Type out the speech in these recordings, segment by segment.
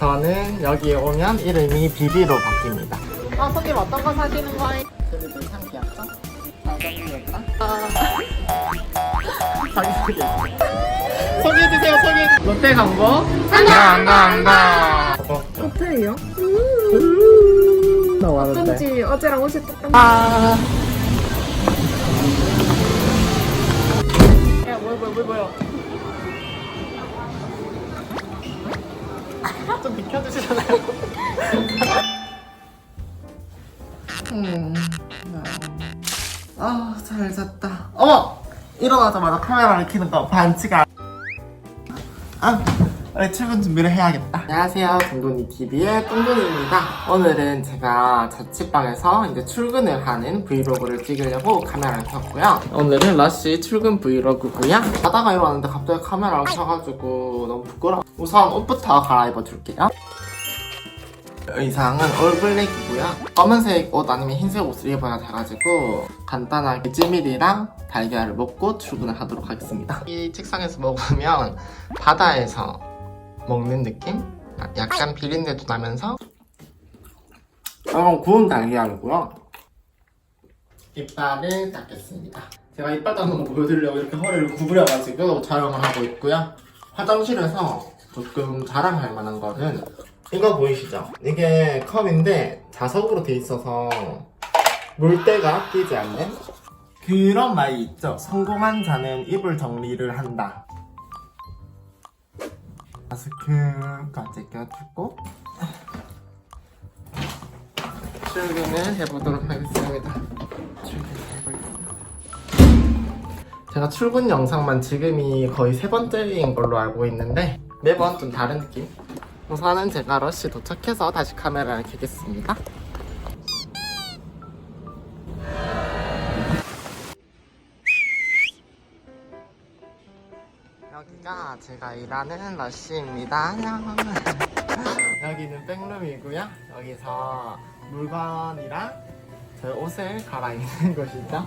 저는 여기에 오면 이름이 비비로 바뀝니다. 아, 손님 어떤 거 사시는 거예요? 그래도 참 귀엽죠? 잘생겼다? 자기소개. 소개해주세요, 소개. 롯데 광고? 안가, 안가, 안가. 호텔이요? 나 왔는데. 어쩐지 어제랑 옷이 똑같네. 아. 야, 뭐야, 뭐야, 뭐야, 좀 비켜주시잖아요. 음. 아, 잘 잤다. 어머! 일어나자마자 카메라를 켜는 거 반칙아. 아, 빨리 출근 준비를 해야겠다. 안녕하세요. 동돈이 TV의 똥돈이입니다. 오늘은 제가 자취방에서 이제 출근을 하는 브이로그를 찍으려고 카메라를 켰고요. 오늘은 라씨 출근 브이로그고요. 자다가 일어났는데 갑자기 카메라를 켜가지고 너무 부끄러워. 우선 옷부터 갈아입어 줄게요. 의상은 올블랙이고요. 검은색 옷 아니면 흰색 옷을 입어야 돼가지고 간단하게 찌밀이랑 달걀을 먹고 출근을 하도록 하겠습니다. 이 책상에서 먹으면 바다에서 먹는 느낌? 약간 비린내도 나면서 이건 구운 달걀이고요. 이빨을 닦겠습니다. 제가 이빨 닦는 거 보여드리려고 이렇게 허리를 구부려가지고 촬영을 하고 있고요. 화장실에서 조금 자랑할 만한 거는 이거 보이시죠? 이게 컵인데 자석으로 돼 있어서 물때가 끼지 않는 그런 말이 있죠. 성공한 자는 이불 정리를 한다. 마스크까지 껴주고 출근을 해보도록 하겠습니다. 출근해볼게요. 제가 출근 영상만 지금이 거의 세 번째인 걸로 알고 있는데 매번 좀 다른 느낌? 우선은 제가 러시 도착해서 다시 카메라를 켜겠습니다. 제가 일하는 러시입니다. 안녕. 여기는 백룸이고요. 여기서 물건이랑 저희 옷을 갈아입는 곳이죠.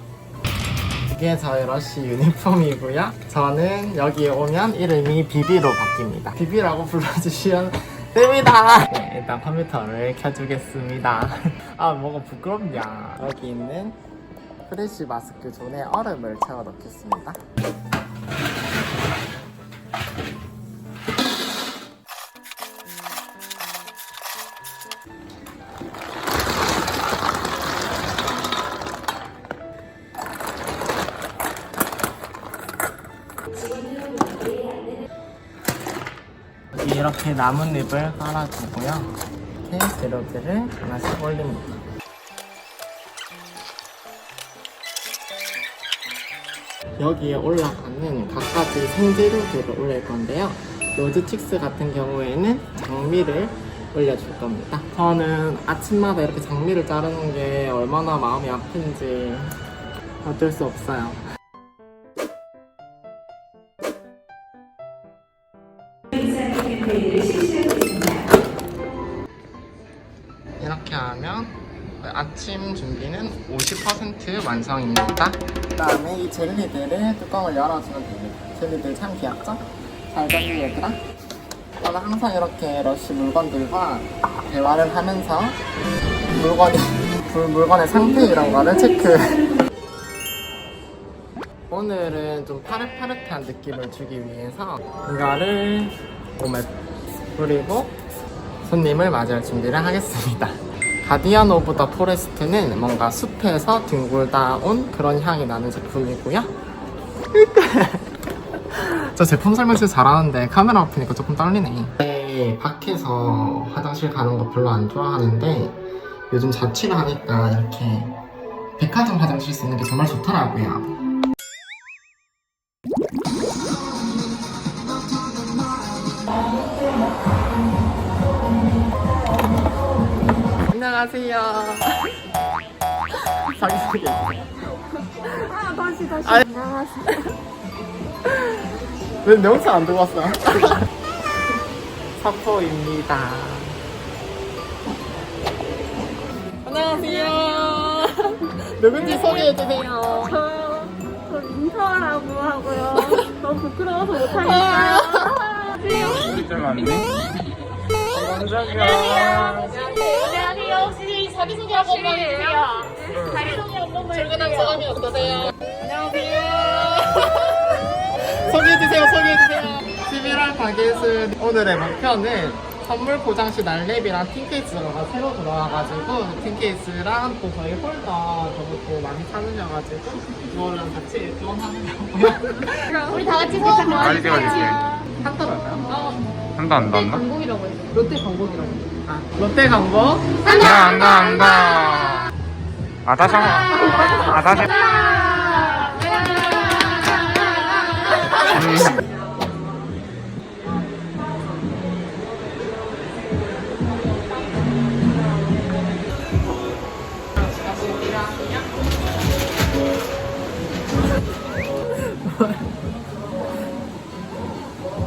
이게 저희 러시 유니폼이고요. 저는 여기에 오면 이름이 비비로 바뀝니다. 비비라고 불러주시면 됩니다. 네, 일단 컴퓨터를 켜주겠습니다. 아, 뭐가 부끄럽냐. 여기 있는 프레쉬 마스크 존에 얼음을 채워 넣겠습니다. 이렇게 나뭇잎을 깔아주고요. 이렇게 재료들을 하나씩 올립니다. 여기에 올라가는 각가지 생재료들을 올릴 건데요. 로즈칙스 같은 경우에는 장미를 올려줄 겁니다. 저는 아침마다 이렇게 장미를 자르는 게 얼마나 마음이 아픈지 어쩔 수 없어요. 이렇게 하면 아침 준비는 50% 완성입니다. 그 다음에 이 젤리들을 뚜껑을 열어주면 됩니다. 젤리들 참 귀엽죠? 잘 됐니 얘들아? 저는 항상 이렇게 러쉬 물건들과 대화를 하면서 물건이 물- 물건의 상태 이런 거를 체크 오늘은 좀 파릇파릇한 느낌을 주기 위해서 이거를 몸에 뿌리고 손님을 맞이할 준비를 하겠습니다. 더 포레스트는 뭔가 숲에서 뒹굴다 온 그런 향이 나는 제품이고요. 저 제품 설명 진짜 잘하는데 카메라 앞이니까 조금 떨리네. 네, 밖에서 화장실 가는 거 별로 안 좋아하는데 요즘 자취를 하니까 이렇게 백화점 화장실 쓰는 게 정말 좋더라고요. 안녕하세요. 자기소개. 아, 다시, 다시. 아이. 안녕하세요. 왜 명찰 안 들고 왔어? 사포입니다. 안녕하세요. 누군지 소개해주세요. 저, 저 민서라고 하고요. 너무 부끄러워서 못하니까요. 진짜 많네. 안녕하세요. 혹시 자기소개 한 번만 해주세요. 자기소개 한 번만 출근한 소감이 어떠세요? 소개해주세요, 소개해주세요. 11월 가게은 오늘의 목표는 선물 포장 시 날랩이랑 틴케이스가 새로 들어와가지고 틴케이스랑 또 저희 홀더 저것도 많이 사주셔가지고 이거랑 같이 교환하려고요. 우리 다 같이 뭐 빨리 찍어줄게. 한달 얼마요? 한도 안 났나? 공공이라고 했어. 롯데 광고이라고 아, 롯데 광고? 안가 안가 안가. 아 다시 한 번. 아 다시. 음.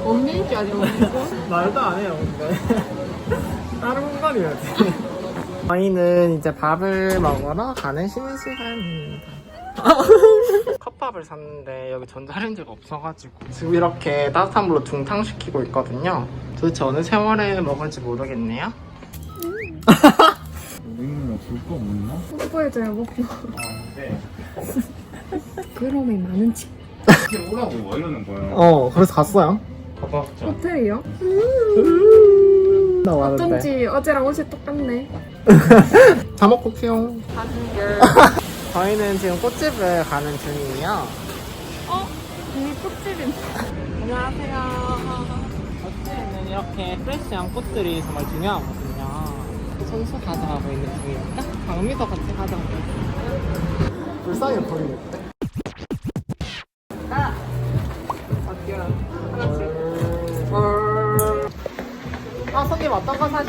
언니인지 아니면 말도 안 해요, 근데. 다른 공간이야지. 저희는 이제 밥을 먹으러 가는 쉬는 시간입니다. 컵밥을 샀는데 여기 전자레인지가 없어가지고 지금 이렇게 따뜻한 물로 둥탕시키고 있거든요. 도대체 어느 세월에 먹을지 모르겠네요. 우리는 없을 거 없나? 뽀뽀해줘요 목표 네. 그럼이 많은 집 이렇게 오라고 뭐 이러는 거야? 어, 그래서 갔어요. 가봤자. 호텔이요? 나 왔는데. 어쩐지 어제랑 옷이 똑같네 다 먹고 키용. 저희는 지금 꽃집을 가는 중이에요. 이미 꽃집인 안녕하세요. 꽃집에는 이렇게 프레시한 꽃들이 정말 중요하거든요. 손수 가져가고 있는 중입니다. 강미도 같이 가져가고 있어요. 불쌍해 보이는데?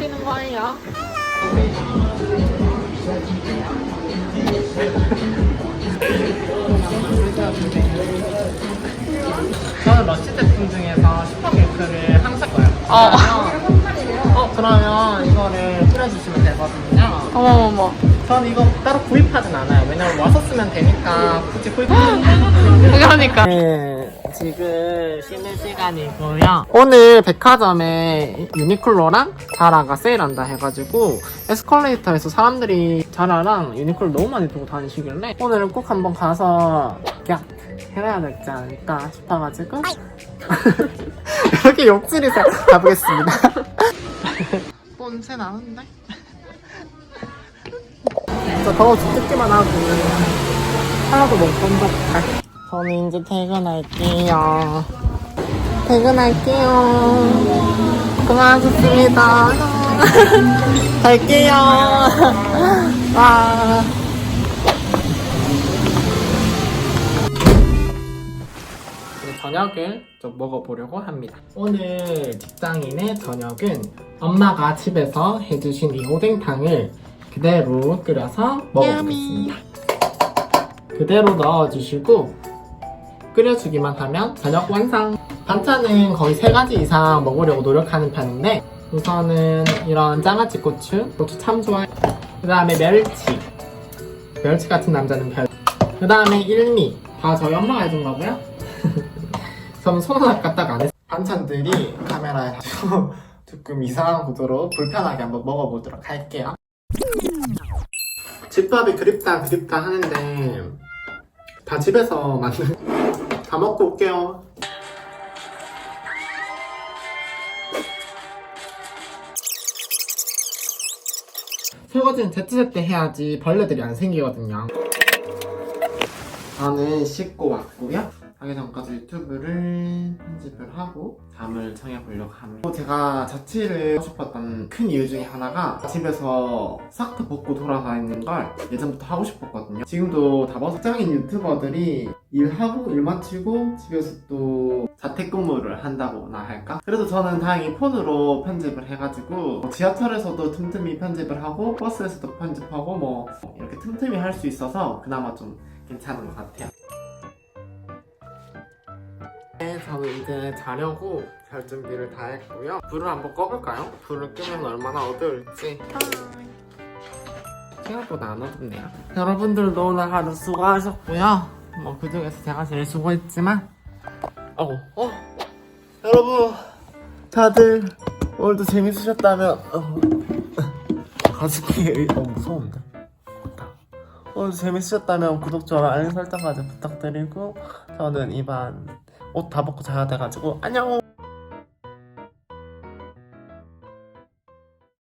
어떤 거 거예요? 저는 러쉬 제품 중에서 슈퍼 밀크를 항상 써요. 어. 어, 그러면 이거를 뿌려주시면 되거든요. 어머머머 저는 이거 따로 구입하진 않아요. 왜냐면 와서 쓰면 되니까 굳이 구입 그러니까 네, 지금 쉬는 시간이고요. 오늘 백화점에 유니클로랑 자라가 세일한다 해가지고 에스컬레이터에서 사람들이 자라랑 유니클로 너무 많이 두고 다니시길래 오늘은 꼭 한번 가서 야 해놔야 되지 않을까 싶어가지고 이렇게 욕질이서 가보겠습니다. 뻔세 나는데? 진짜 더워 죽겠기만 하고 하나도 못 건졌다. 저는 이제 퇴근할게요. 퇴근할게요. 고생하셨습니다. 갈게요. 와. 저녁을 좀 먹어보려고 합니다. 오늘 직장인의 저녁은 엄마가 집에서 해주신 이 오뎅탕을 그대로 끓여서 먹어보겠습니다. 그대로 넣어주시고 끓여주기만 하면 저녁 완성! 반찬은 거의 세 가지 이상 먹으려고 노력하는 편인데 우선은 이런 장아찌 고추, 고추 참 좋아요. 그 다음에 멸치, 멸치 같은 남자는 별. 그 다음에 일미, 다 저희 엄마가 해준 거고요. 저는 손 하나 까딱 안 했어요. 반찬들이 카메라에 조금 이상한 구도로 불편하게 한번 먹어보도록 할게요. 집밥이 그립다 그립다 하는데 다 집에서 만든 다 먹고 올게요. 설거지는 제때제때 해야지 벌레들이 안 생기거든요. 저는 씻고 왔고요. 자기 전까지 유튜브를 편집을 하고 잠을 청해보려고 합니다. 제가 자취를 하고 싶었던 큰 이유 중에 하나가 집에서 싹 다 벗고 돌아다니는 걸 예전부터 하고 싶었거든요. 지금도 다 벗어 직장인 유튜버들이 일하고 일 마치고 집에서 또 자택근무를 한다고나 할까? 그래도 저는 다행히 폰으로 편집을 해가지고 지하철에서도 틈틈이 편집을 하고 버스에서도 편집하고 뭐 이렇게 틈틈이 할 수 있어서 그나마 좀 괜찮은 것 같아요. 저는 이제 자려고 잘 준비를 다 했고요. 불을 한번 꺼볼까요? 불을 끄면 얼마나 어두울지. 생각보다 안 어둡네요. 여러분들도 오늘 하루 수고하셨고요. 뭐 그중에서 제가 제일 수고했지만 어, 어? 여러분 다들 오늘도 재밌으셨다면 어. 가슴이 어, 무서운데? 오늘 재밌으셨다면 구독, 좋아요, 알림 설정까지 부탁드리고 저는 이번 옷 다 벗고 자야 돼가지고 안녕!